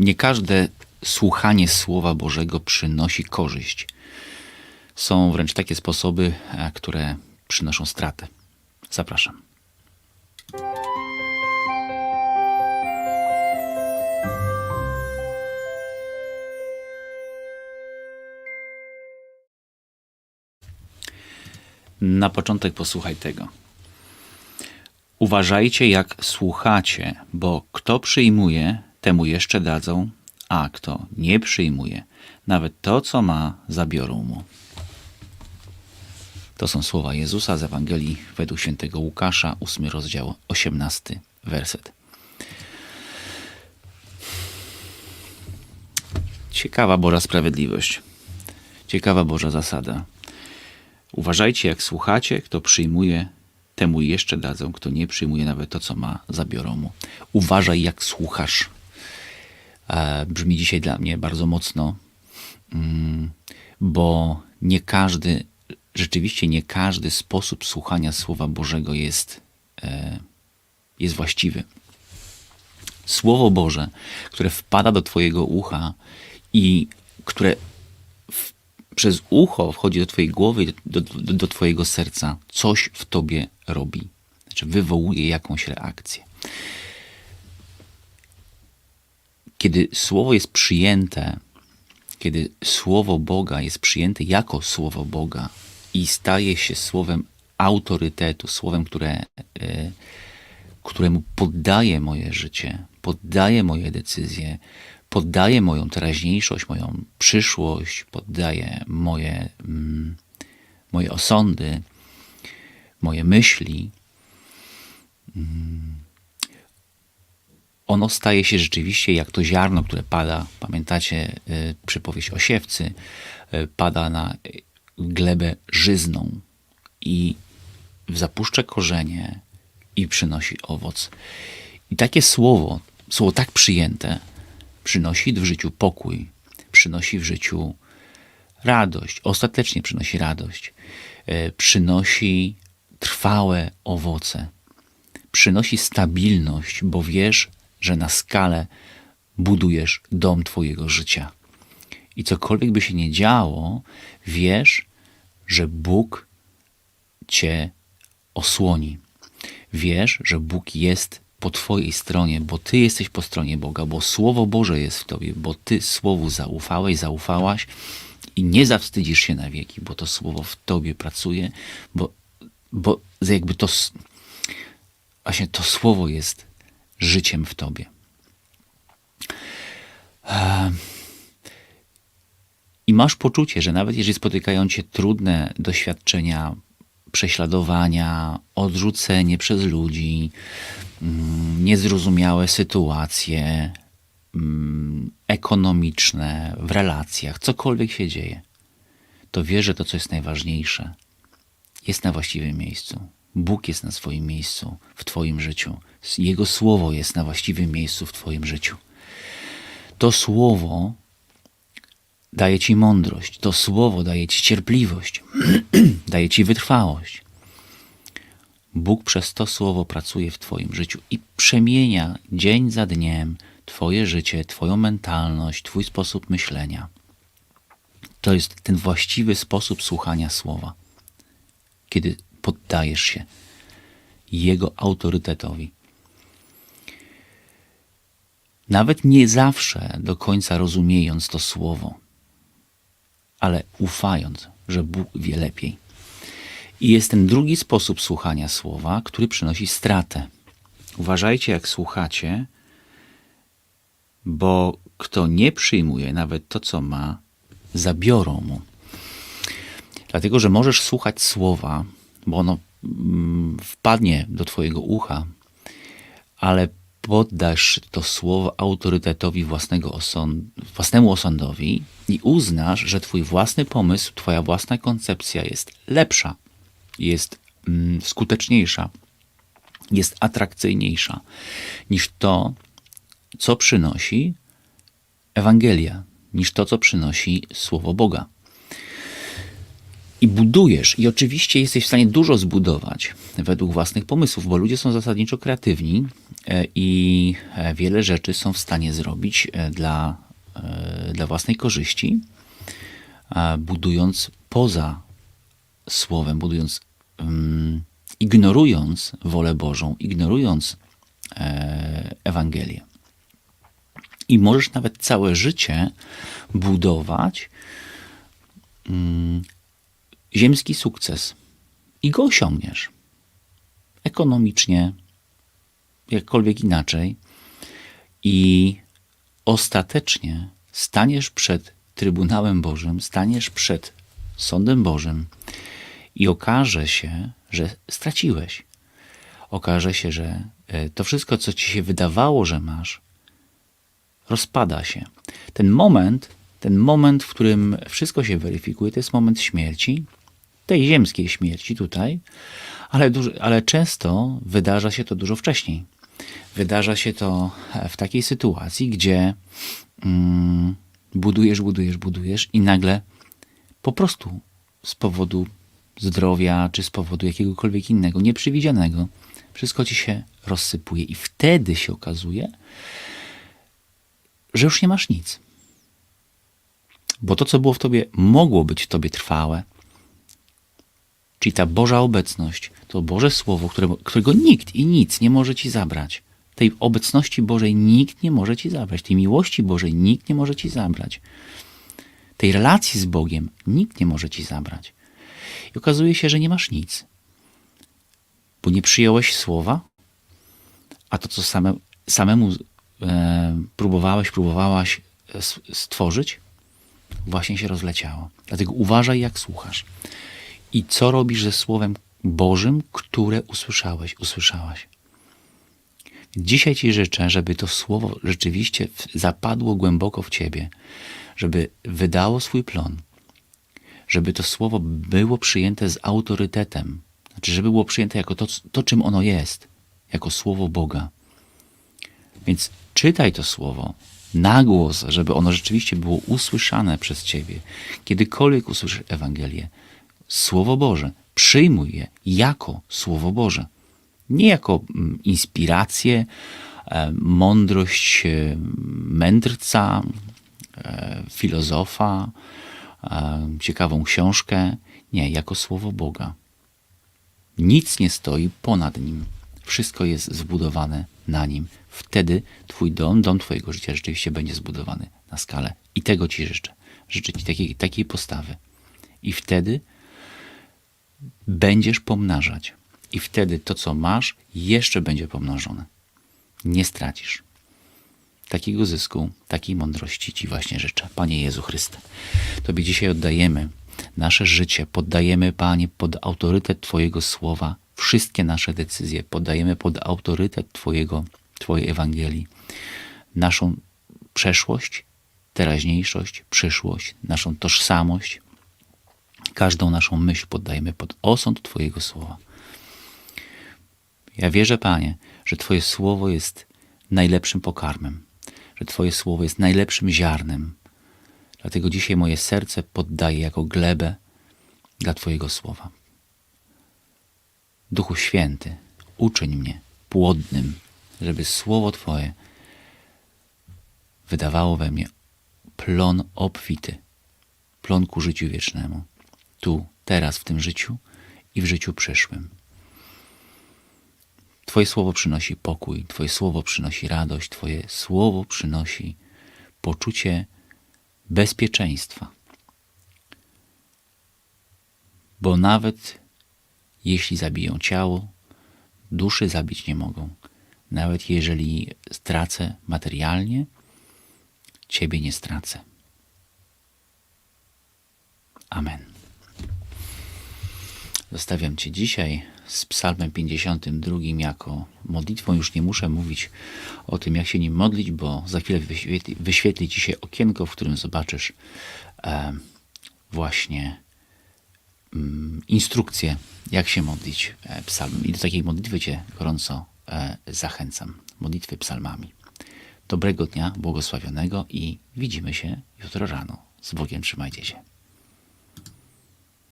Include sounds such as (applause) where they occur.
Nie każde słuchanie Słowa Bożego przynosi korzyść. Są wręcz takie sposoby, e, które przynoszą stratę. Zapraszam. Na początek posłuchaj tego. Uważajcie, jak słuchacie, bo kto przyjmuje, temu jeszcze dadzą, a kto nie przyjmuje, nawet to, co ma, zabiorą mu. To są słowa Jezusa z Ewangelii według świętego Łukasza, 8 rozdział, 18 werset. Ciekawa Boża sprawiedliwość. Ciekawa Boża zasada. Uważajcie, jak słuchacie, kto przyjmuje, temu jeszcze dadzą, kto nie przyjmuje nawet to, co ma, zabiorą mu. Uważaj, jak słuchasz. Brzmi dzisiaj dla mnie bardzo mocno, mm, bo nie każdy, rzeczywiście nie każdy sposób słuchania Słowa Bożego jest, e, jest właściwy. Słowo Boże, które wpada do Twojego ucha i które w, przez ucho wchodzi do Twojej głowy, do, do, do Twojego serca, coś w Tobie robi. Znaczy wywołuje jakąś reakcję. Kiedy słowo jest przyjęte, kiedy słowo Boga jest przyjęte jako słowo Boga i staje się słowem autorytetu, słowem, które, e, któremu poddaje moje życie, poddaje moje decyzje, poddaje moją teraźniejszość, moją przyszłość, poddaje moje, mm, moje osądy, moje myśli, ono staje się rzeczywiście jak to ziarno, które pada, pamiętacie y, przypowieść o siewcy, y, pada na glebę żyzną i zapuszcza korzenie i przynosi owoc. I takie słowo, słowo tak przyjęte, przynosi w życiu pokój, przynosi w życiu radość, ostatecznie przynosi radość, y, przynosi trwałe owoce, przynosi stabilność, bo wiesz, że na skalę budujesz dom Twojego życia. I cokolwiek by się nie działo, wiesz, że Bóg Cię osłoni. Wiesz, że Bóg jest po Twojej stronie, bo Ty jesteś po stronie Boga, bo Słowo Boże jest w Tobie, bo Ty Słowu zaufałeś, zaufałaś i nie zawstydzisz się na wieki, bo to Słowo w Tobie pracuje, bo, bo jakby to właśnie to Słowo jest życiem w Tobie. I masz poczucie, że nawet jeżeli spotykają Cię trudne doświadczenia, prześladowania, odrzucenie przez ludzi, mm, niezrozumiałe sytuacje mm, ekonomiczne, w relacjach, cokolwiek się dzieje, to wiesz, że to, co jest najważniejsze, jest na właściwym miejscu. Bóg jest na swoim miejscu w Twoim życiu. Jego słowo jest na właściwym miejscu w Twoim życiu. To słowo daje Ci mądrość, to słowo daje Ci cierpliwość, (clears throat) daje Ci wytrwałość. Bóg przez to słowo pracuje w Twoim życiu i przemienia dzień za dniem Twoje życie, Twoją mentalność, Twój sposób myślenia. To jest ten właściwy sposób słuchania słowa. Kiedy poddajesz się Jego autorytetowi. Nawet nie zawsze do końca rozumiejąc to słowo, ale ufając, że Bóg wie lepiej. I jest ten drugi sposób słuchania słowa, który przynosi stratę. Uważajcie, jak słuchacie, bo kto nie przyjmuje nawet to, co ma, zabiorą mu. Dlatego, że możesz słuchać słowa, bo ono mm, wpadnie do Twojego ucha, ale poddasz to słowo autorytetowi własnego osąd, własnemu osądowi i uznasz, że Twój własny pomysł, Twoja własna koncepcja jest lepsza, jest mm, skuteczniejsza, jest atrakcyjniejsza niż to, co przynosi Ewangelia, niż to, co przynosi Słowo Boga. I budujesz, i oczywiście jesteś w stanie dużo zbudować według własnych pomysłów, bo ludzie są zasadniczo kreatywni e, i e, wiele rzeczy są w stanie zrobić e, dla, dla własnej korzyści, budując poza słowem, budując, mm, ignorując wolę Bożą, ignorując Ewangelię. I możesz nawet całe życie budować mm, ziemski sukces i go osiągniesz. Ekonomicznie, jakkolwiek inaczej. I ostatecznie staniesz przed Trybunałem Bożym, staniesz przed Sądem Bożym i okaże się, że straciłeś. Okaże się, że e, to wszystko, co ci się wydawało, że masz, rozpada się. Ten moment, ten moment, w którym wszystko się weryfikuje, to jest moment śmierci, tej ziemskiej śmierci tutaj, ale, duż, ale często wydarza się to dużo wcześniej. Wydarza się to w takiej sytuacji, gdzie mm, budujesz, budujesz, budujesz i nagle po prostu z powodu zdrowia czy z powodu jakiegokolwiek innego, nieprzewidzianego, wszystko ci się rozsypuje i wtedy się okazuje, że już nie masz nic. Bo to, co było w tobie, mogło być w tobie trwałe, czyli ta Boża obecność, to Boże Słowo, którego, którego nikt i nic nie może ci zabrać. Tej obecności Bożej nikt nie może ci zabrać. Tej miłości Bożej nikt nie może ci zabrać. Tej relacji z Bogiem nikt nie może ci zabrać. I okazuje się, że nie masz nic. Bo nie przyjąłeś słowa, a to, co same, samemu e, próbowałeś, próbowałaś stworzyć, właśnie się rozleciało. Dlatego uważaj, jak słuchasz. I co robisz ze Słowem Bożym, które usłyszałeś, usłyszałaś. Dzisiaj Ci życzę, żeby to Słowo rzeczywiście zapadło głęboko w Ciebie, żeby wydało swój plon, żeby to Słowo było przyjęte z autorytetem, znaczy, żeby było przyjęte jako to, to czym ono jest, jako Słowo Boga. Więc czytaj to Słowo na głos, żeby ono rzeczywiście było usłyszane przez Ciebie. Kiedykolwiek usłyszysz Ewangelię, Słowo Boże, przyjmuj je jako Słowo Boże. Nie jako mm, inspirację, e, mądrość e, mędrca, e, filozofa, ciekawą książkę. Nie, jako Słowo Boga. Nic nie stoi ponad nim. Wszystko jest zbudowane na nim. Wtedy Twój dom, dom Twojego życia rzeczywiście będzie zbudowany na skalę. I tego Ci życzę. Życzę Ci takiej, takiej postawy. I wtedy będziesz pomnażać. I wtedy to, co masz, jeszcze będzie pomnożone. Nie stracisz. Takiego zysku, takiej mądrości Ci właśnie życzę. Panie Jezu Chryste, Tobie dzisiaj oddajemy nasze życie, poddajemy, Panie, pod autorytet Twojego słowa, wszystkie nasze decyzje, poddajemy pod autorytet Twojego, Twojej Ewangelii, naszą przeszłość, teraźniejszość, przyszłość, naszą tożsamość, każdą naszą myśl poddajemy pod osąd Twojego słowa. Ja wierzę, Panie, że Twoje słowo jest najlepszym pokarmem, że Twoje słowo jest najlepszym ziarnem. Dlatego dzisiaj moje serce poddaję jako glebę dla Twojego słowa. Duchu Święty, uczyń mnie płodnym, żeby słowo Twoje wydawało we mnie plon obfity, plon ku życiu wiecznemu, tu, teraz, w tym życiu i w życiu przyszłym. Twoje słowo przynosi pokój, Twoje słowo przynosi radość, Twoje słowo przynosi poczucie bezpieczeństwa. Bo nawet jeśli zabiją ciało, duszy zabić nie mogą. Nawet jeżeli stracę materialnie, Ciebie nie stracę. Amen. Zostawiam Cię dzisiaj z Psalmem 52 jako modlitwą. Już nie muszę mówić o tym, jak się nim modlić, bo za chwilę wyświetli, wyświetli Ci się okienko, w którym zobaczysz e, właśnie mm, instrukcję, jak się modlić e, psalmem. I do takiej modlitwy Cię gorąco e, zachęcam. Modlitwy psalmami. Dobrego dnia, błogosławionego i widzimy się jutro rano. Z Bogiem trzymajcie się.